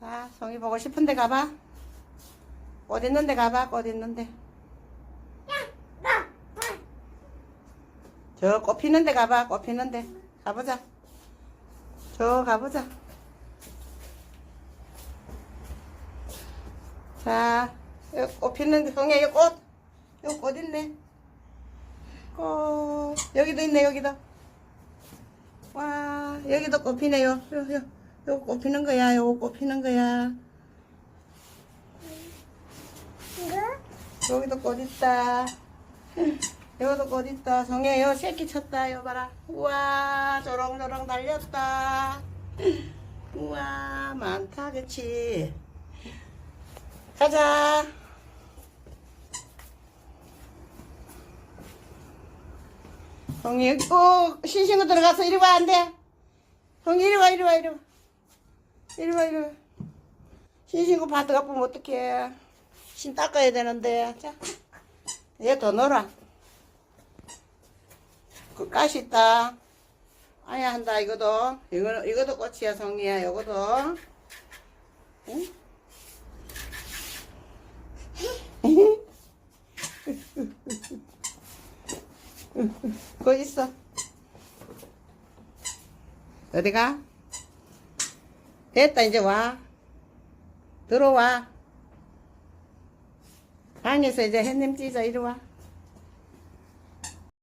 자, 성이 보고 싶은데 가봐. 꽃 있는데 가봐, 꽃 있는데. 저 꽃 피는데 가봐, 꽃 피는데. 가보자. 저 가보자. 자, 꽃 피는데, 성이야, 여기 꽃. 여기 꽃 있네. 꽃. 여기도 있네, 여기도. 와, 여기도 꽃 피네요. 요, 요, 요거 꽃 피는 거야, 요거 꽃 피는 거야. 여기도 꽃 있다. 여기도 꽃 있다. 성에 요 새끼 쳤다. 요 봐라. 우와, 조롱조롱 달렸다. 우와, 많다, 그치? 가자. 여기, 어, 신신거 들어가서 이리 와, 안 돼. 성이 이리 와, 이리 와, 이리 와. 이리 와, 이리 와. 신신거 바드가 보면 어떡해. 신 닦아야 되는데. 자, 얘 더 넣어라. 그 가시 있다. 아야 한다, 이거도. 이거, 이거도 꽃이야, 성이야, 이거도. 응? 그거 있어. 어디가? 됐다, 이제 와. 들어와. 방에서 이제 햇님 찢어, 이리 와.